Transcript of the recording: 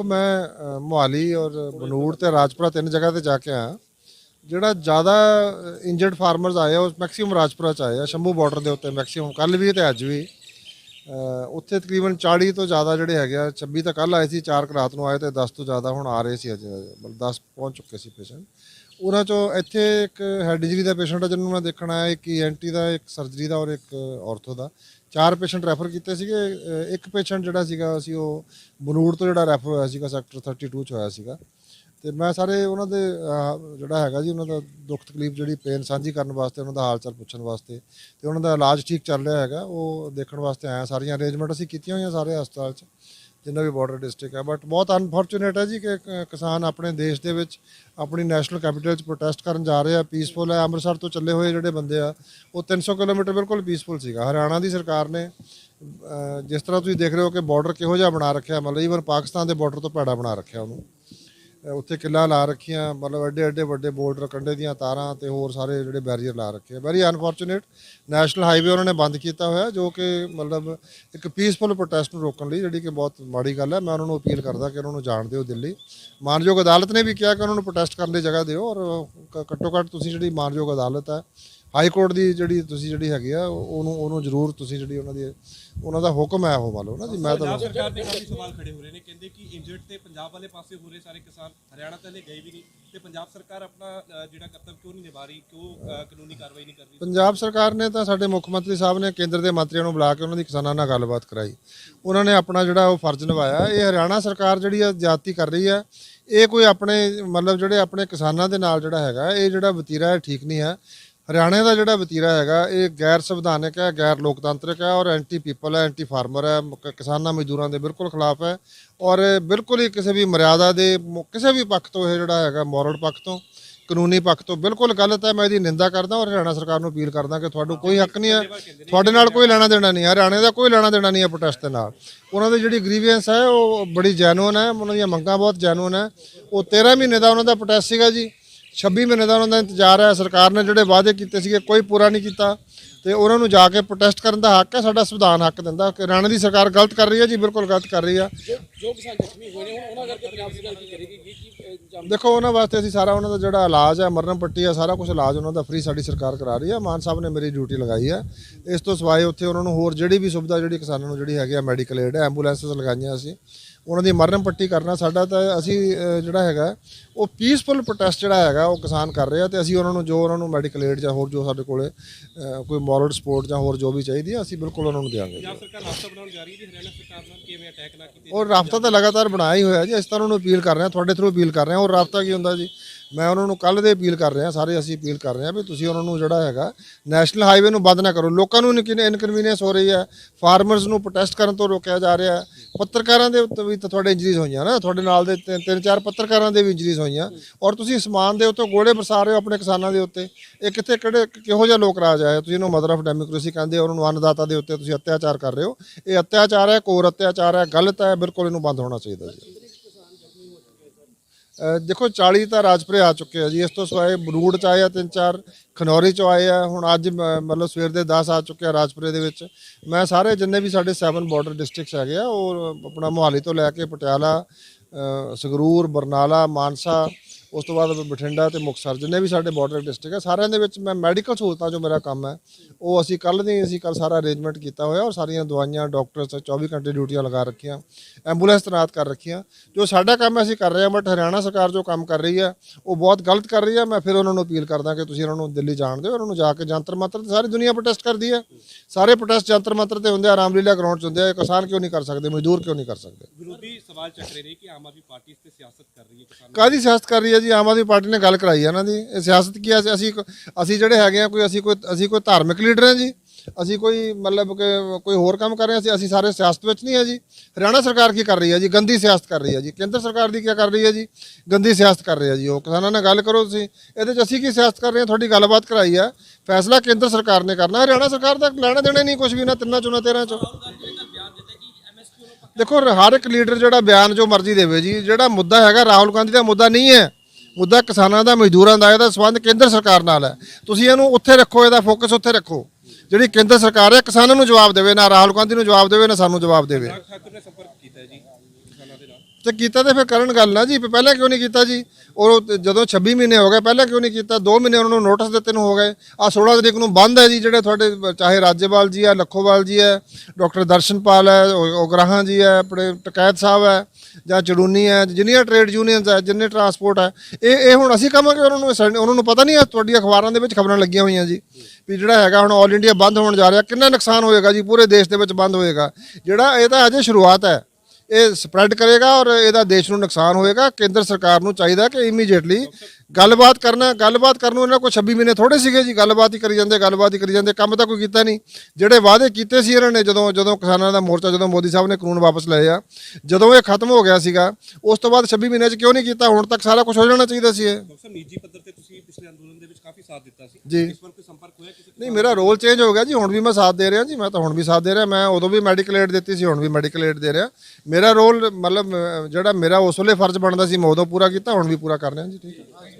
ਦੇਖੋ ਮੈਂ ਅ, ਮੁਹਾਲੀ ਔਰ ਬਨੂੜ ਤੇ ਰਾਜਪੁਰਾ ਤਿੰਨ ਜਗ੍ਹਾ ਤੇ ਜਾ ਕੇ ਆਇਆ। ਜਿਹੜਾ ਜ਼ਿਆਦਾ ਇੰਜਰਡ ਫਾਰਮਰਸ ਆਏ ਆ ਉਹ ਮੈਕਸਿਮਮ ਰਾਜਪੁਰਾ ਚ ਆਏ ਆ। ਸ਼ੰਭੂ ਬਾਰਡਰ ਦੇ ਉੱਤੇ ਮੈਕਸਿਮਮ ਕੱਲ ਵੀ ਤੇ ਅੱਜ ਵੀ। ਉੱਥੇ ਤਕਰੀਬਨ 40 ਤੋਂ ਜ਼ਿਆਦਾ ਜਿਹੜੇ ਹੈਗੇ ਆ 26 ਤਾਂ ਕੱਲ ਆਏ ਸੀ 4 ਕੁ ਰਾਤ ਨੂੰ ਆਏ ਤੇ 10 ਤੋਂ ਜ਼ਿਆਦਾ ਹੁਣ ਆ ਰਹੇ ਸੀ ਅੱਜ। ਮਤਲਬ 10 ਪਹੁੰਚ ਚੁੱਕੇ ਸੀ ਪੇਸ਼ੈਂਟ ਉਹਨਾਂ ਚੋਂ ਇੱਥੇ ਇੱਕ ਹੈਡ ਇੰਜਰੀ ਦਾ ਪੇਸ਼ੈਂਟ ਆ ਜਿਹਨੂੰ ਮੈਂ ਦੇਖਣ ਆਇਆ, ਇੱਕ ਈਐਨਟੀ ਦਾ, ਇੱਕ ਸਰਜਰੀ ਦਾ ਔਰ ਇੱਕ ਆਰਥੋ ਦਾ। ਚਾਰ ਪੇਸ਼ੈਂਟ ਰੈਫਰ ਕੀਤੇ ਸੀਗੇ ਇੱਕ ਪੇਸ਼ੈਂਟ ਜਿਹੜਾ ਸੀਗਾ ਅਸੀਂ ਉਹ ਬਨੂੜ ਤੋਂ ਜਿਹੜਾ ਰੈਫਰ ਹੋਇਆ ਸੀਗਾ ਸੈਕਟਰ 32 ਚ ਹੋਇਆ ਸੀਗਾ। ਤੇ ਮੈਂ ਸਾਰੇ ਉਹਨਾਂ ਦੇ ਜਿਹੜਾ ਹੈਗਾ ਜੀ, ਉਹਨਾਂ ਦਾ ਦੁੱਖ ਤਕਲੀਫ ਜਿਹੜੀ ਪੇਨ ਸਾਂਝੀ ਕਰਨ ਵਾਸਤੇ, ਉਹਨਾਂ ਦਾ ਹਾਲ ਚਾਲ ਪੁੱਛਣ ਵਾਸਤੇ ਤੇ ਉਹਨਾਂ ਦਾ ਇਲਾਜ ਠੀਕ ਚੱਲ ਰਿਹਾ ਹੈਗਾ, ਉਹ ਦੇਖਣ ਵਾਸਤੇ ਆਇਆ। ਸਾਰੀਆਂ ਅਰੇਂਜਮੈਂਟ ਅਸੀਂ ਕੀਤੀਆਂ ਹੋਈਆਂ ਸਾਰੇ ਹਸਪਤਾਲ 'ਚ। ਜਿੰਨਾ ਵੀ ਬਾਰਡਰ ਡਿਸਟ੍ਰਿਕਟ ਹੈ ਬਟ ਬਹੁਤ ਅਨਫੋਰਚੂਨੇਟ ਹੈ ਜੀ ਕਿ ਕਿਸਾਨ ਆਪਣੇ ਦੇਸ਼ ਦੇ ਵਿੱਚ ਆਪਣੀ ਨੈਸ਼ਨਲ ਕੈਪੀਟਲ 'ਚ ਪ੍ਰੋਟੈਸਟ ਕਰਨ ਜਾ ਰਹੇ ਆ ਪੀਸਫੁਲ ਹੈ। ਅੰਮ੍ਰਿਤਸਰ ਤੋਂ ਚੱਲੇ ਹੋਏ ਜਿਹੜੇ ਬੰਦੇ ਆ, ਉਹ 300 ਕਿਲੋਮੀਟਰ ਬਿਲਕੁਲ ਪੀਸਫੁਲ ਸੀਗਾ। ਹਰਿਆਣਾ ਦੀ ਸਰਕਾਰ ਨੇ ਜਿਸ ਤਰ੍ਹਾਂ ਤੁਸੀਂ ਦੇਖ ਰਹੇ ਹੋ ਕਿ ਬਾਰਡਰ ਕਿਹੋ ਜਿਹਾ ਬਣਾ ਰੱਖਿਆ, ਮਤਲਬ ਈਵਨ ਪਾਕਿਸਤਾਨ ਦੇ ਬਾਰਡਰ ਤੋਂ ਭੈੜਾ ਬਣਾ ਰੱਖਿਆ ਉਹਨੂੰ। ਉੱਥੇ ਕਿੱਲਾ ਲਾ ਰੱਖੀਆਂ, ਮਤਲਬ ਐਡੇ ਐਡੇ ਵੱਡੇ ਬੋਰਡਰ ਕੰਡੇ ਦੀਆਂ ਤਾਰਾਂ ਤੇ ਹੋਰ ਸਾਰੇ ਜਿਹੜੇ ਬੈਰੀਅਰ ਲਾ ਰੱਖੇ ਆ। ਵੈਰੀ ਅਨਫੋਰਚੂਨੇਟ ਨੈਸ਼ਨਲ ਹਾਈਵੇ ਉਹਨਾਂ ਨੇ ਬੰਦ ਕੀਤਾ ਹੋਇਆ, ਜੋ ਕਿ ਮਤਲਬ ਇੱਕ ਪੀਸਫੁਲ ਪ੍ਰੋਟੈਸਟ ਨੂੰ ਰੋਕਣ ਲਈ, ਜਿਹੜੀ ਕਿ ਬਹੁਤ ਮਾੜੀ ਗੱਲ ਹੈ। ਮੈਂ ਉਹਨਾਂ ਨੂੰ ਅਪੀਲ ਕਰਦਾ ਕਿ ਉਹਨਾਂ ਨੂੰ ਜਾਣ ਦਿਓ ਦਿੱਲੀ। ਮਾਨਯੋਗ ਅਦਾਲਤ ਨੇ ਵੀ ਕਿਹਾ ਕਿ ਉਹਨਾਂ ਨੂੰ ਪ੍ਰੋਟੈਸਟ ਕਰਨ ਲਈ ਜਗ੍ਹਾ ਦਿਓ ਔਰ ਘੱਟੋ ਘੱਟ ਤੁਸੀਂ ਜਿਹੜੀ ਮਾਨਯੋਗ ਅਦਾਲਤ ਹੈ ਹਾਈ ਕੋਰਟ ਦੀ ਜਿਹੜੀ ਤੁਸੀਂ ਜਿਹੜੀ ਹੈਗੀ ਆ ਉਹ- ਉਹਨੂੰ ਉਹਨੂੰ ਜ਼ਰੂਰ ਤੁਸੀਂ ਜਿਹੜੀ ਉਹਨਾਂ ਦੀ ਉਹਨਾਂ ਦਾ ਹੁਕਮ ਹੈ ਉਹ ਮੰਨ ਲਓ ਨਾ ਜੀ ਮੈਂ ਤਾਂ ਸਰਕਾਰ ਦੇ ਕਾਫੀ ਸਵਾਲ ਖੜੇ ਹੋ ਰਹੇ ਨੇ ਕਹਿੰਦੇ ਕਿ ਇੰਜਰਡ ਤੇ ਪੰਜਾਬ ਵਾਲੇ ਪਾਸੇ ਹੋ ਰਹੇ ਸਾਰੇ ਕਿਸਾਨ ਹਰਿਆਣਾ ਤਾਂ ਹਲੇ ਗਏ ਵੀ ਨਹੀਂ ਤੇ ਪੰਜਾਬ ਸਰਕਾਰ ਆਪਣਾ ਜਿਹੜਾ ਕਰਤੱਵ ਕਿਉਂ ਨਹੀਂ ਨਿਭਾ ਰਹੀ ਕਿਉਂ ਕਾਨੂੰਨੀ ਕਾਰਵਾਈ ਨਹੀਂ ਕਰ ਰਹੀ? ਪੰਜਾਬ ਸਰਕਾਰ ਨੇ ਤਾਂ ਸਾਡੇ ਮੁੱਖ ਮੰਤਰੀ ਸਾਹਿਬ ਨੇ ਕੇਂਦਰ ਦੇ ਮੰਤਰੀਆਂ ਨੂੰ ਬੁਲਾ ਕੇ ਉਹਨਾਂ ਦੀ ਕਿਸਾਨਾਂ ਨਾਲ ਗੱਲਬਾਤ ਕਰਾਈ। ਉਹਨਾਂ ਨੇ ਆਪਣਾ ਜਿਹੜਾ ਉਹ ਫਰਜ਼ ਨਿਭਾਇਆ ਇਹ ਹਰਿਆਣਾ ਸਰਕਾਰ ਜਿਹੜੀ ਆ ਜ਼ਿਆਦਤੀ ਕਰ ਰਹੀ ਹੈ ਇਹ ਕੋਈ ਆਪਣੇ ਮਤਲਬ ਜਿਹੜੇ ਆਪਣੇ ਕਿਸਾਨਾਂ ਦੇ ਨਾਲ ਜਿਹੜਾ ਹੈਗਾ ਇਹ ਜਿਹੜਾ ਵਤੀਰਾ ਠੀਕ ਨਹੀਂ ਹੈ। ਹਰਿਆਣੇ ਦਾ ਜਿਹੜਾ ਵਤੀਰਾ ਹੈਗਾ, ਇਹ ਗੈਰ ਸੰਵਿਧਾਨਕ ਹੈ, ਗੈਰ ਲੋਕਤੰਤਰਿਕ ਹੈ ਔਰ ਐਂਟੀ ਪੀਪਲ ਹੈ ਐਂਟੀ ਫਾਰਮਰ ਹੈ ਕਿਸਾਨਾਂ ਮਜ਼ਦੂਰਾਂ ਦੇ ਬਿਲਕੁਲ ਖਿਲਾਫ ਹੈ ਔਰ ਬਿਲਕੁਲ ਹੀ ਕਿਸੇ ਵੀ ਮਰਿਆਦਾ ਦੇ ਕਿਸੇ ਵੀ ਪੱਖ ਤੋਂ ਇਹ ਜਿਹੜਾ ਹੈਗਾ ਮੋਰਲ ਪੱਖ ਤੋਂ, ਕਾਨੂੰਨੀ ਪੱਖ ਤੋਂ ਬਿਲਕੁਲ ਗਲਤ ਹੈ, ਮੈਂ ਇਹਦੀ ਨਿੰਦਾ ਕਰਦਾ ਔਰ ਹਰਿਆਣਾ ਸਰਕਾਰ ਨੂੰ ਅਪੀਲ ਕਰਦਾ ਕਿ ਤੁਹਾਨੂੰ ਕੋਈ ਹੱਕ ਨਹੀਂ ਹੈ, ਤੁਹਾਡੇ ਨਾਲ ਕੋਈ ਲੈਣਾ ਦੇਣਾ ਨਹੀਂ ਹੈ, ਹਰਿਆਣੇ ਦਾ ਕੋਈ ਲੈਣਾ ਦੇਣਾ ਨਹੀਂ ਹੈ ਪ੍ਰੋਟੈਸਟ ਦੇ ਨਾਲ। ਉਹਨਾਂ ਦੀ ਜਿਹੜੀ ਗ੍ਰੀਵੈਂਸ ਹੈ, ਉਹ ਬੜੀ ਜੈਨੂਨ ਹੈ, ਉਹਨਾਂ ਦੀਆਂ ਮੰਗਾਂ ਬਹੁਤ ਜੈਨੂਨ ਹੈ, ਉਹ 13 ਮਹੀਨੇ ਦਾ ਉਹਨਾਂ ਦਾ ਪ੍ਰੋਟੈਸਟ ਸੀਗਾ ਜੀ। 26 ਮਹੀਨੇ ਦਾ ਉਹਨਾਂ ਦਾ ਇੰਤਜ਼ਾਰ ਹੈ ਸਰਕਾਰ ਨੇ ਜਿਹੜੇ ਵਾਅਦੇ ਕੀਤੇ ਸੀਗੇ ਕੋਈ ਪੂਰਾ ਨਹੀਂ ਕੀਤਾ ਤੇ ਉਹਨਾਂ ਨੂੰ ਜਾ ਕੇ ਪ੍ਰੋਟੈਸਟ ਕਰਨ ਦਾ ਹੱਕ ਹੈ ਸਾਡਾ ਸੰਵਿਧਾਨ ਹੱਕ ਦਿੰਦਾ। ਕਿ ਹਰਿਆਣਾ ਦੀ ਸਰਕਾਰ ਗਲਤ ਕਰ ਰਹੀ ਹੈ ਜੀ ਬਿਲਕੁਲ ਗਲਤ ਕਰ ਰਹੀ ਆ। ਜੋ ਕਿਸਾਨ ਜ਼ਖਮੀ ਹੋਏ ਨੇ ਉਹਨਾਂ ਕਰਕੇ ਪੰਜਾਬ ਸਰਕਾਰ ਕੀ ਕਰੇਗੀ? ਦੇਖੋ ਉਹਨਾਂ ਵਾਸਤੇ ਅਸੀਂ ਸਾਰਾ ਉਹਨਾਂ ਦਾ ਜਿਹੜਾ ਇਲਾਜ ਹੈ ਮਰਨ ਪੱਟੀ ਹੈ ਸਾਰਾ ਕੁਝ ਇਲਾਜ ਉਹਨਾਂ ਦਾ ਫ੍ਰੀ ਸਾਡੀ ਸਰਕਾਰ ਕਰਾ ਰਹੀ ਹੈ। ਮਾਨ ਸਾਹਿਬ ਨੇ ਮੇਰੀ ਡਿਊਟੀ ਲਗਾਈ ਹੈ। ਇਸ ਤੋਂ ਸਿਵਾਏ ਉੱਥੇ ਉਹਨਾਂ ਨੂੰ ਹੋਰ ਜਿਹੜੀ ਵੀ ਸੁਵਿਧਾ ਜਿਹੜੀ ਕਿਸਾਨਾਂ ਨੂੰ ਜਿਹੜੀ ਹੈਗੀ ਆ ਮੈਡੀਕਲ ਏਡ ਐਂਬੂਲੈਂਸਸ ਲਗਾਈਆਂ ਅਸੀਂ। ਉਹਨਾਂ ਦੀ ਮਰਨ ਪੱਟੀ ਕਰਨਾ ਸਾਡਾ ਤਾਂ ਅਸੀਂ ਜਿਹੜਾ ਹੈਗਾ ਉਹ ਪੀਸਫੁਲ ਪ੍ਰੋਟੈਸਟ ਜਿਹੜਾ ਹੈਗਾ ਉਹ ਕਿਸਾਨ ਕਰ ਰਹੇ ਤੇ ਅਸੀਂ ਉਹਨਾਂ ਨੂੰ ਜੋ ਉਹਨਾਂ ਨੂੰ ਮੈਡੀਕਲ ਏਡ ਜਾਂ ਹੋਰ ਜੋ ਸਾਡੇ ਕੋਲੇ ਕੋਈ ਮੋਰਲ ਸਪੋਰਟ ਜਾਂ ਹੋਰ ਜੋ ਵੀ ਚਾਹੀਦੀ ਹੈ ਅਸੀਂ ਬਿਲਕੁਲ ਉਹਨਾਂ ਨੂੰ ਦੇਵਾਂਗੇ ਪੰਜਾਬ ਸਰਕਾਰ ਰਾਸਤਾ ਬਣਾਉਣ ਜਾ ਰਹੀ ਹੈ ਜੀ ਹਰਿਆਣਾ ਸਰਕਾਰ ਨਾਲ ਕਿਵੇਂ ਅਟੈਕ ਨਾ ਕੀਤੇ ਔਰ ਰਾਬਤਾ ਤਾਂ ਲਗਾਤਾਰ ਬਣਾਇਆ ਹੀ ਹੋਇਆ ਜੀ ਅਸੀਂ ਤਾਂ ਉਹਨਾਂ ਨੂੰ ਅਪੀਲ ਕਰ ਰਹੇ ਹਾਂ ਤੁਹਾਡੇ ਥਰੂ ਅਪੀਲ ਕਰ ਰਹੇ ਹਾਂ ਔਰ ਰਾਬਤਾ ਕੀ ਹੁੰਦਾ ਜੀ? ਮੈਂ ਉਹਨਾਂ ਨੂੰ ਕੱਲ ਦੇ ਅਪੀਲ ਕਰ ਰਿਹਾ ਸਾਰੇ ਅਸੀਂ ਅਪੀਲ ਕਰ ਰਹੇ ਹਾਂ ਵੀ ਤੁਸੀਂ ਉਹਨਾਂ ਨੂੰ ਜਿਹੜਾ ਹੈਗਾ ਨੈਸ਼ਨਲ ਹਾਈਵੇ ਨੂੰ ਬੰਦ ਨਾ ਕਰੋ। ਲੋਕਾਂ ਨੂੰ ਇਨਕਨਵੀਨੀਅੰਸ ਹੋ ਰਹੀ ਹੈ ਫਾਰਮਰਸ ਨੂੰ ਪ੍ਰੋਟੈਸਟ ਕਰਨ ਤੋਂ ਰੋਕਿਆ ਜਾ ਰਿਹਾ ਹੈ ਪੱਤਰਕਾਰਾਂ ਦੇ ਉੱਤੇ ਵੀ ਤਾਂ ਤੁਹਾਡੇ ਇੰਜਰੀਜ਼ ਹੋਈਆਂ ਨਾ, ਤੁਹਾਡੇ ਨਾਲ ਦੇ ਤਿੰਨ ਤਿੰਨ, ਚਾਰ ਪੱਤਰਕਾਰਾਂ ਦੇ ਵੀ ਇੰਜਰੀਜ਼ ਹੋਈਆਂ। ਔਰ ਤੁਸੀਂ ਸਮਾਨ ਦੇ ਉੱਤੇ ਗੋਲੇ ਬਰਸਾ ਰਹੇ ਹੋ ਆਪਣੇ ਕਿਸਾਨਾਂ ਦੇ ਉੱਤੇ। ਇਹ ਕਿੱਥੇ, ਕਿਹੜੇ, ਕਿਹੋ ਜਿਹਾ ਲੋਕ ਰਾਜ ਹੈ ਤੁਸੀਂ ਇਹਨੂੰ ਮਦਰ ਆਫ ਡੈਮੋਕ੍ਰੇਸੀ ਕਹਿੰਦੇ ਹੋ ਉਹਨੂੰ ਅੰਨਦਾਤਾ ਦੇ ਉੱਤੇ ਤੁਸੀਂ ਅਤਿਆਚਾਰ ਕਰ ਰਹੇ ਹੋ। ਇਹ ਅਤਿਆਚਾਰ ਹੈ ਕੋਰ ਅਤਿਆਚਾਰ ਹੈ, ਗਲਤ ਹੈ, ਬਿਲਕੁਲ ਇਹਨੂੰ ਬੰਦ ਹੋਣਾ ਚਾਹੀਦਾ ਜੀ। ਦੇਖੋ 40 ਤਾਂ ਰਾਜਪੁਰੇ ਆ ਚੁੱਕੇ ਆ ਜੀ। ਇਸ ਤੋਂ ਸਿਵਾਏ ਬਰੂੜ ਚ ਆਏ ਆ ਤਿੰਨ ਚਾਰ, ਖਨੌਰੀ ਚ ਆਏ ਆ। ਹੁਣ ਅੱਜ ਮ- ਮਤਲਬ ਸਵੇਰ ਦੇ 10 ਆ ਚੁੱਕੇ ਆ ਰਾਜਪੁਰੇ ਦੇ ਵਿੱਚ। ਮੈਂ ਸਾਰੇ ਜਿੰਨੇ ਵੀ ਸਾਡੇ 7 ਬਾਰਡਰ ਡਿਸਟ੍ਰਿਕਟਸ ਹੈਗੇ ਆ, ਉਹ ਆਪਣਾ ਮੁਹਾਲੀ ਤੋਂ ਲੈ ਕੇ ਪਟਿਆਲਾ ਸੰਗਰੂਰ, ਬਰਨਾਲਾ, ਮਾਨਸਾ ਉਸ ਤੋਂ ਬਾਅਦ ਬਠਿੰਡਾ ਤੇ ਮੁਕਤਸਰ ਜਿੰਨੇ ਵੀ ਸਾਡੇ ਬਾਰਡਰ ਡਿਸਟ੍ਰਿਕਟ ਹੈ ਸਾਰਿਆਂ ਦੇ ਵਿੱਚ ਮੈਂ ਮੈਡੀਕਲ ਸਹੂਲਤਾਂ ਜੋ ਮੇਰਾ ਕੰਮ ਹੈ ਉਹ ਅਸੀਂ ਕੱਲ ਦੀ ਅਸੀਂ ਕੱਲ ਸਾਰਾ ਅਰੇਂਜਮੈਂਟ ਕੀਤਾ ਹੋਇਆ ਔਰ ਸਾਰੀਆਂ ਦਵਾਈਆਂ ਡਾਕਟਰਸ 24 ਘੰਟੇ ਡਿਊਟੀਆਂ ਲਗਾ ਰੱਖੀਆਂ ਐਂਬੂਲੈਂਸ ਤੈਨਾਤ ਕਰ ਰੱਖੀਆਂ। ਜੋ ਸਾਡਾ ਕੰਮ ਅਸੀਂ ਕਰ ਰਹੇ ਹਾਂ ਬਟ ਹਰਿਆਣਾ ਸਰਕਾਰ ਜੋ ਕੰਮ ਕਰ ਰਹੀ ਹੈ ਉਹ ਬਹੁਤ ਗਲਤ ਕਰ ਰਹੀ ਹੈ। ਮੈਂ ਫਿਰ ਉਹਨਾਂ ਨੂੰ ਅਪੀਲ ਕਰਦਾ ਕਿ ਤੁਸੀਂ ਉਹਨਾਂ ਨੂੰ ਦਿੱਲੀ ਜਾਣ ਦਿਓ ਉਹਨਾਂ ਨੂੰ ਜਾ ਕੇ ਜੰਤਰ ਮੰਤਰ ਤੇ ਸਾਰੀ ਦੁਨੀਆ ਪ੍ਰੋਟੈਸਟ ਕਰਦੀ ਹੈ। ਸਾਰੇ ਪ੍ਰੋਟੈਸਟ ਜੰਤਰ ਮੰਤਰ ਤੇ ਹੁੰਦੇ ਆ ਰਾਮਲੀਲਾ ਗਰਾਊਂਡ 'ਚ ਹੁੰਦੇ ਆ ਕਿਸਾਨ ਕਿਉਂ ਨਹੀਂ ਕਰ ਸਕਦੇ ਮਜ਼ਦੂਰ ਕਿਉਂ ਨਹੀਂ ਕਰ ਸਕਦੇ? ਵਿਰੋਧੀ ਸਵਾਲ ਚੱਕ ਰਹੇ ਨੇ ਕਿ ਆਮ ਆਦਮੀ ਪਾਰਟੀ ਇਸ ਤੇ ਸਿਆਸਤ ਕਰ ਰਹੀ ਹੈ ਕਿਸਾਨ ਕਾਦੀ ਸਿਆਸਤ ਕਰ ਰਹੀ ਹੈ? ਜੀ, ਆਮ ਆਦਮੀ ਪਾਰਟੀ ਨੇ ਗੱਲ ਕਰਾਈ ਹੈ ਇਹਨਾਂ ਦੀ। ਇਹ ਸਿਆਸਤ ਕੀ ਹੈ ਅਸੀਂ ਅਸੀਂ ਜਿਹੜੇ ਹੈਗੇ ਆ, ਕੋਈ ਅਸੀਂ ਕੋਈ ਅਸੀਂ ਕੋਈ ਧਾਰਮਿਕ ਲੀਡਰ ਹਾਂ ਜੀ। ਅਸੀਂ ਕੋਈ ਮਤਲਬ ਕਿ ਕੋਈ ਹੋਰ ਕੰਮ ਕਰ ਰਹੇ ਹਾਂ ਅਸੀਂ ਅਸੀਂ ਸਾਰੇ ਸਿਆਸਤ ਵਿੱਚ ਨਹੀਂ ਹੈ ਜੀ। ਹਰਿਆਣਾ ਸਰਕਾਰ ਕੀ ਕਰ ਰਹੀ ਹੈ ਜੀ? ਗੰਦੀ ਸਿਆਸਤ ਕਰ ਰਹੀ ਹੈ ਜੀ। ਕੇਂਦਰ ਸਰਕਾਰ ਦੀ ਕੀ ਕਰ ਰਹੀ ਹੈ ਜੀ? ਗੰਦੀ ਸਿਆਸਤ ਕਰ ਰਹੀ ਹੈ ਜੀ ਉਹ। ਕਿਸਾਨਾਂ ਨਾਲ ਗੱਲ ਕਰੋ ਤੁਸੀਂ। ਇਹਦੇ 'ਚ ਅਸੀਂ ਕੀ ਸਿਆਸਤ ਕਰ ਰਹੇ ਹਾਂ ਤੁਹਾਡੀ ਗੱਲਬਾਤ ਕਰਾਈ ਹੈ ਫੈਸਲਾ ਕੇਂਦਰ ਸਰਕਾਰ ਨੇ ਕਰਨਾ। ਹਰਿਆਣਾ ਸਰਕਾਰ ਦਾ ਲੈਣਾ ਦੇਣਾ ਨਹੀਂ ਕੁਝ ਵੀ ਨਾ, ਤਿੰਨਾਂ ਚੋਂ ਨਾ ਤੇਰਾਂ ਚੋਂ। ਦੇਖੋ, ਹਰ ਇੱਕ ਲੀਡਰ ਜਿਹੜਾ ਬਿਆਨ ਜੋ ਮਰਜ਼ੀ ਦੇਵੇ ਜੀ, ਜਿਹੜਾ ਮੁੱਦਾ ਹੈਗਾ ਰਾਹੁਲ ਗਾਂਧੀ ਦਾ ਮੁੱਦਾ ਨਹੀਂ ਹੈ। ਮੁੱਦਾ ਕਿਸਾਨਾਂ ਦਾ, ਮਜ਼ਦੂਰਾਂ ਦਾ ਇਹਦਾ ਸੰਬੰਧ ਕੇਂਦਰ ਸਰਕਾਰ ਨਾਲ ਹੈ। ਤੁਸੀਂ ਇਹਨੂੰ ਉੱਥੇ ਰੱਖੋ, ਇਹਦਾ ਫੋਕਸ ਉੱਥੇ ਰੱਖੋ। ਜਿਹੜੀ ਕੇਂਦਰ ਸਰਕਾਰ ਹੈ, ਕਿਸਾਨਾਂ ਨੂੰ ਜਵਾਬ ਦੇਵੇ, ਨਾ ਰਾਹੁਲ ਗਾਂਧੀ ਨੂੰ ਜਵਾਬ ਦੇਵੇ, ਨਾ ਸਾਨੂੰ ਜਵਾਬ ਦੇਵੇ ਰਾਜ ਠਾਕੁਰ ਨੇ ਸੰਪਰਕ ਕੀਤਾ ਹੈ ਜੀ ਕਿਸਾਨਾਂ ਦੇ ਨਾਲ ਤੇ ਕੀਤਾ ਤੇ ਫਿਰ ਕਰਨ ਗੱਲ ਨਾ ਜੀ ਪਹਿਲਾਂ ਕਿਉਂ ਨਹੀਂ ਕੀਤਾ ਜੀ? ਉਹ ਜਦੋਂ 26 ਮਹੀਨੇ ਹੋ ਗਏ, ਪਹਿਲਾਂ ਕਿਉਂ ਨਹੀਂ ਕੀਤਾ? 2 ਮਹੀਨੇ ਉਹਨਾਂ ਨੂੰ ਨੋਟਿਸ ਦਿੱਤੇ ਨੂੰ ਹੋ ਗਏ। ਆ 16 ਤਰੀਕ ਨੂੰ ਬੰਦ ਹੈ ਜੀ, ਜਿਹੜੇ ਤੁਹਾਡੇ, ਚਾਹੇ ਰਾਜੇਵਾਲ ਜੀ ਹੈ, ਲੱਖੋਵਾਲ ਜੀ ਹੈ, ਡਾਕਟਰ ਦਰਸ਼ਨਪਾਲ ਹੈ ਉਗਰਾਹਾਂ ਜੀ ਹੈ, ਆਪਣੇ ਟਕੈਤ ਸਾਹਿਬ ਹੈ, ਜਾਂ ਚੜੂਨੀ ਹੈ, ਜਿੰਨੀਆਂ ਟ੍ਰੇਡ ਯੂਨੀਅਨਸ ਹੈ, ਜਿੰਨੇ ਟਰਾਂਸਪੋਰਟ ਹੈ, ਇਹ ਇਹ ਹੁਣ ਅਸੀਂ ਕਹਾਂਗੇ ਉਹਨਾਂ ਨੂੰ ਉਹਨਾਂ ਨੂੰ ਪਤਾ ਨਹੀਂ ਹੈ ਤੁਹਾਡੀ ਅਖਬਾਰਾਂ ਦੇ ਵਿੱਚ ਖਬਰਾਂ ਲੱਗੀਆਂ ਹੋਈਆਂ ਜੀ, ਵੀ ਜਿਹੜਾ ਹੈਗਾ ਹੁਣ ਆਲ ਇੰਡੀਆ ਬੰਦ ਹੋਣ ਜਾ ਰਿਹਾ, ਕਿੰਨਾ ਨੁਕਸਾਨ ਹੋਏਗਾ ਜੀ, ਪੂਰੇ ਦੇਸ਼ ਦੇ ਵਿੱਚ ਬੰਦ ਹੋਏਗਾ। ਜਿਹੜਾ ਇਹ ਤਾਂ ਅਜੇ ਸ਼ੁਰੂਆਤ ਹੈ ਇਹ ਸਪਰੈਡ ਕਰੇਗਾ ਔਰ ਇਹਦਾ ਦੇਸ਼ ਨੂੰ ਨੁਕਸਾਨ ਹੋਏਗਾ। ਕੇਂਦਰ ਸਰਕਾਰ ਨੂੰ ਚਾਹੀਦਾ ਕਿ ਇਮੀਡੀਏਟਲੀ ਗੱਲਬਾਤ ਕਰਨਾ ਗੱਲਬਾਤ ਕਰਨ ਨੂੰ ਇਹਨਾਂ ਕੋਲ 26 ਮਹੀਨੇ ਥੋੜੇ ਸੀਗੇ ਜੀ ਗੱਲਬਾਤ ਹੀ ਕਰੀ ਜਾਂਦੇ ਗੱਲਬਾਤ ਹੀ ਕਰੀ ਜਾਂਦੇ ਕੰਮ ਤਾਂ ਕੋਈ ਕੀਤਾ ਨਹੀਂ। ਜਿਹੜੇ ਵਾਅਦੇ ਕੀਤੇ ਸੀ ਇਹਨਾਂ ਨੇ ਜਦੋਂ ਜਦੋਂ ਕਿਸਾਨਾਂ ਦਾ ਮੋਰਚਾ ਜਦੋਂ ਮੋਦੀ ਸਾਹਿਬ ਨੇ ਕਾਨੂੰਨ ਵਾਪਸ ਲਏ ਆ ਜਦੋਂ ਇਹ ਖਤਮ ਹੋ ਗਿਆ ਸੀਗਾ ਉਸ ਤੋਂ ਬਾਅਦ 26 ਮਹੀਨਿਆਂ 'ਚ ਕਿਉਂ ਨਹੀਂ ਕੀਤਾ? ਹੁਣ ਤੱਕ ਸਾਰਾ ਕੁਝ ਹੋ ਜਾਣਾ ਚਾਹੀਦਾ ਸੀ ਇਹ। ਸਾਹਿਬ ਨਿੱਜੀ ਪੱਧਰ ਤੇ ਤੁਸੀਂ ਪਿਛਲੇ ਅੰਦੋਲਨ ਦੇ ਵਿੱਚ ਕਾਫੀ ਸਾਥ ਦਿੱਤਾ ਸੀ। ਜੀ। ਇਸ ਵਾਰ ਕੋਈ ਸੰਪਰਕ ਹੋਇਆ ਕਿਸੇ ਨਹੀਂ ਮੇਰਾ ਰੋਲ ਚੇਂਜ ਹੋ ਗਿਆ ਜੀ ਹੁਣ ਵੀ ਮੈਂ ਸਾਥ ਦੇ ਰਿਹਾ ਜੀ ਮੈਂ ਤਾਂ ਹੁਣ ਵੀ ਸਾਥ ਦੇ ਰਿਹਾ ਮੈਂ ਉਦੋਂ ਵੀ ਮੈਡੀਕਲ ਏਡ ਦਿੱਤੀ ਸੀ ਹੁਣ ਵੀ ਮੈਡੀਕਲ ਏਡ ਦੇ ਰਿਹਾ। ਮੇਰਾ ਰੋਲ ਮਤਲਬ ਜਿਹੜਾ ਮੇਰਾ ਉਸ ਵੇਲੇ ਫਰਜ਼ ਬਣਦਾ ਸੀ ਮੈਂ ਉਦੋਂ ਪੂਰਾ ਕੀਤਾ ਹੁਣ ਵੀ ਪੂਰਾ ਕਰ ਰਿਹਾ ਜੀ ਠੀਕ ਹੈ।